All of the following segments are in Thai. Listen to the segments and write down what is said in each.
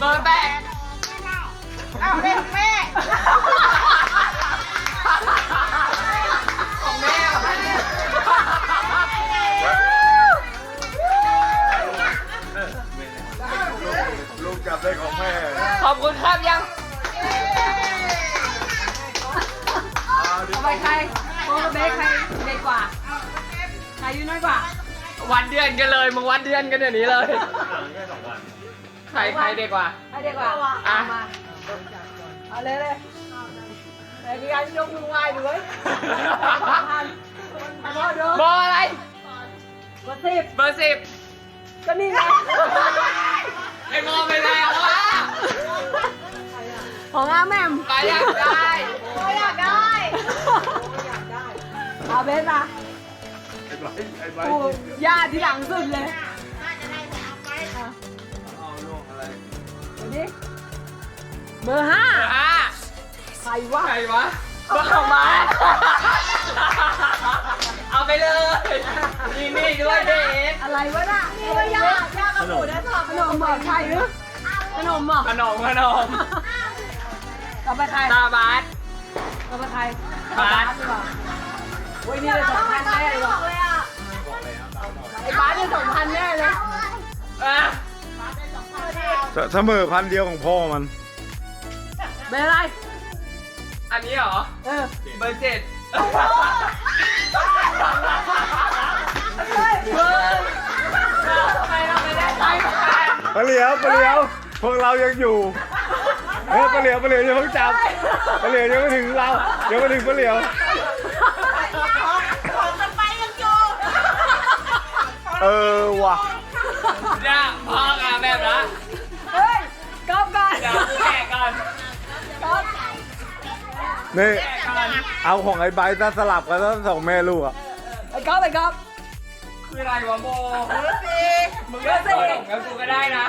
เบอร์แปดอ้าวเล่นแม่ของแม่เหรอลูกจับได้ของแม่ขอบคุณครับยังเอาไปใครโปรเบสใครเด็กกว่าใครอายุน้อยกว่า วันเดือนกันเลยมึงวันเดือนกันเดี๋ยวนี้เลย ใครใครเด็กกว่าใครเด็กกว่าอะ เอามาเอาเลยเลยไอ้พี่อันยกมือไหว้ดูเว้ยเอาพ่อดูเบอร์อะไร กดสิบเบอร์สิบก็นี่ไงไอ้บอลไปแล้ววะของอาแหม่มไปอยากได้ไม่อยากได้เอาเบสมาไอ้ใบไอ้ใบปูย่าที่หลังสุดเลย ดูดิเบอร์ห้าอะใครวะ ใครวะเบอร์ของมาเอาไปเลยนี่นี่ด้วยเดทอะไรวะน่ะนี่ก็ยากยากกับหมูนะสอบขนมบอกใครหรือขนมบอกขนมขนมต่อไปใครตาบาสต่อไปใครบาสดีกว่าโอ้ยนี่เลยสองพันแน่เลยว่ะเลยอะไอ้บ้าสนี่สองพันแน่เลยอะ เสมอพันเดียวของพ่อมันเป็นอะไร อันนี้เหรอ เออ เบอร์เจ็ดเฮ้ยเบอร์ทำไมเราไม่ได้ใช้กันปะเหลียวปะเหลียว พวกเรายังอยู่เฮ้ยปะเหลียวปะเหลียวอย่าเพิ่งจับปะเหลียวยังไม่ถึงเรายังไม่ถึงปะเหลียว ของมันไปยังอยู่เออว่ะเนี่ยพ่อกันแบบนะ นี่แกะก่อนเอาของไอ้ใบถ้าสลับกันแล้วสองแม่ลูกอะไอ้กอบไอ้กอบคืออะไรวะโบมึงก็ใส่ขนมกับกูก็ได้นะ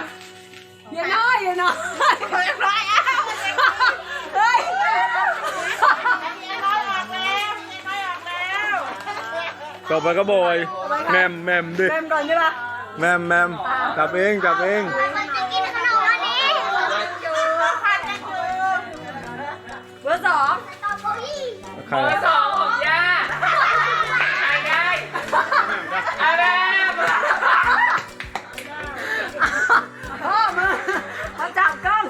อย่าน้อยอย่าน้อยเรียบร้อยอ้าวเฮ้ยเรียบร้อยออกแล้วเรียบร้อยออกแล้วต่อไปก็โบยแมมแมมดิเต็มก่อนใช่ปะแมมแมมจับเองจับเอง ครเบอร์สองของย่าใครได้อะไรพ่อมามาจับกล้อง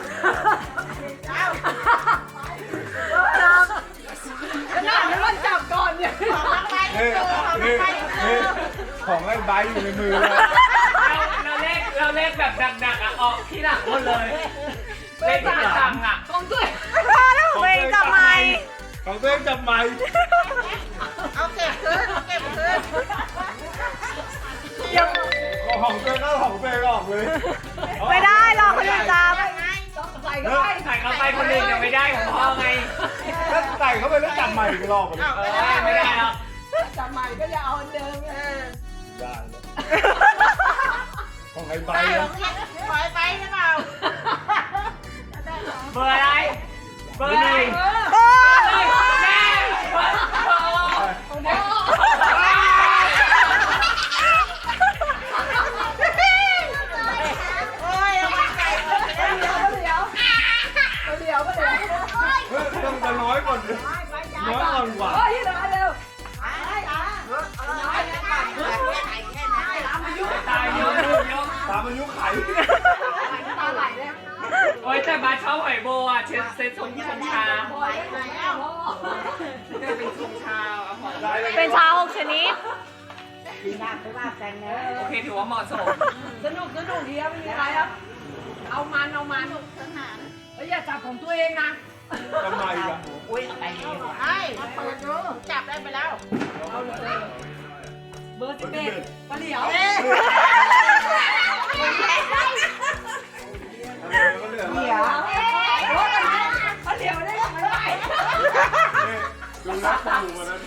จับขนาดนี้นมันจับก่อนเนี่ยนี่นี่นี่ของไอ้ใบอยู่ในมือเลยเราเลขเราเลขแบบดักๆอะออกที่หลังหมดเลยเลขที่ต่ำอะของตัวของตัวเองจับไม ของตัวเองจับไม้เอาเก็บคืนเก็บคืนของตัวเองก็ของตัวเองออกเลยไม่ได้หรอกคนอื่นจับใส่เข้าไปใส่เข้าไปคนอื่นยังไม่ได้ของพ่อไงแล้วใส่เข้าไปแล้วจับใหม่อีกรอบอะเออไม่ได้หรอกจับใหม่ก็อย่าเอาอันเดิมไงได้เลยของไอ้ใบได้หรอนะปล่อยไปใช่เปล่าเบอร์อะไรเบอร์อะไรามอายุไขตาไหลเลยโอ้ยแต่บาสชอบหอยโบอะเซ็ตเซ็ตชงชงชาพอยไหนอะพ่อเป็นชงชาเอาหอยเป็นชาหกชนิดโอเคถือว่าเหมาะสมสนุกสนุกดีครับไม่มีอะไรครับเอามันเอามันเฮ้ยอย่าจับของตัวเองนะทำไมอะไอ้มาเปิดดูจับได้ไปแล้วเอาเลยเบอร์สิบเอ็ดปลาเหลียว ก็เหลือเหลียวโอ้ยปลาเหลียวได้ยังไงไปดูนักปูมาแล้ว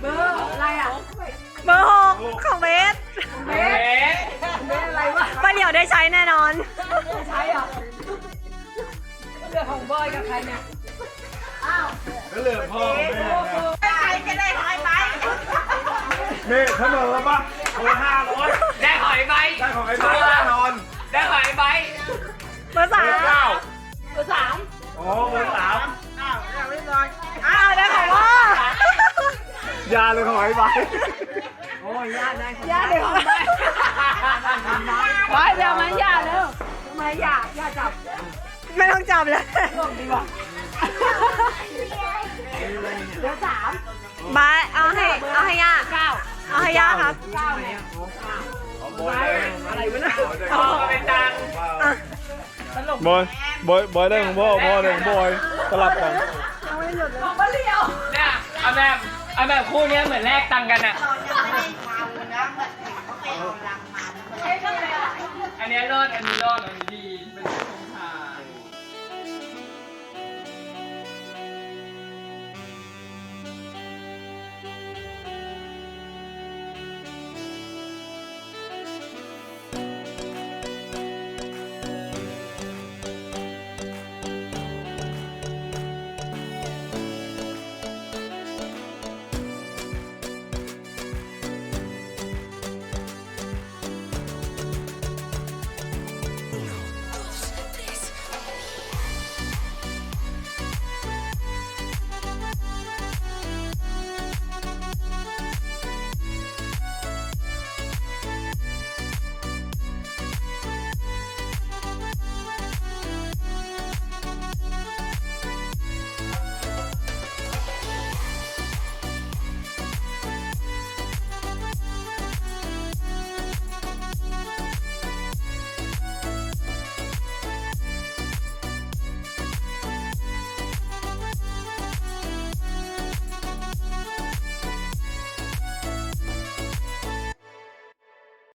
เบอร์อะไรอะเบอร์หกของเบสเบสเบสอะไรวะป้าเหลียวได้ใช้แน่นอนไม่ใช่อะเรื่องของบอยกับใครเนี่ย ก็เหลือพ่อกับแม่นะใครจะได้หอยไปนี่เสมอปะคนละห้าร้อยได้หอยใบได้ของไอ้บ้านแน่นอนได้หอยใบเบอร์สามเบอร์เก้าเบอร์สามโอ้เบอร์สามอ้าวอยากเล่นน้อยอ้าวได้ของพ่อยาเลยของไอ้ใบโอ้ยย่าได้คนย่าเดี๋ยวของไปไปเดี๋ยวมาย่าเร็วทำไมย่าย่าจับ ไม่ต้องจับเลยลงดีกว่า เดี๋ยวสามบายเอาให้เอาให้ย่าเก้าเอาให้ย่าครับเก้าเนี่ยโอ้เก้าเอาบอยเลยอะไรวะเนี่ยพอเป็นตังค์ตลกบอยบอยบอยได้ของพ่อพ่อได้ของบอยสลับกันของป้าเลียวเนี่ยเอาแบบเอาแบบคู่เนี้ยเหมือนแลกตังค์กันอะอันเนี้ยรอดอันนี้รอดอันนี้ดี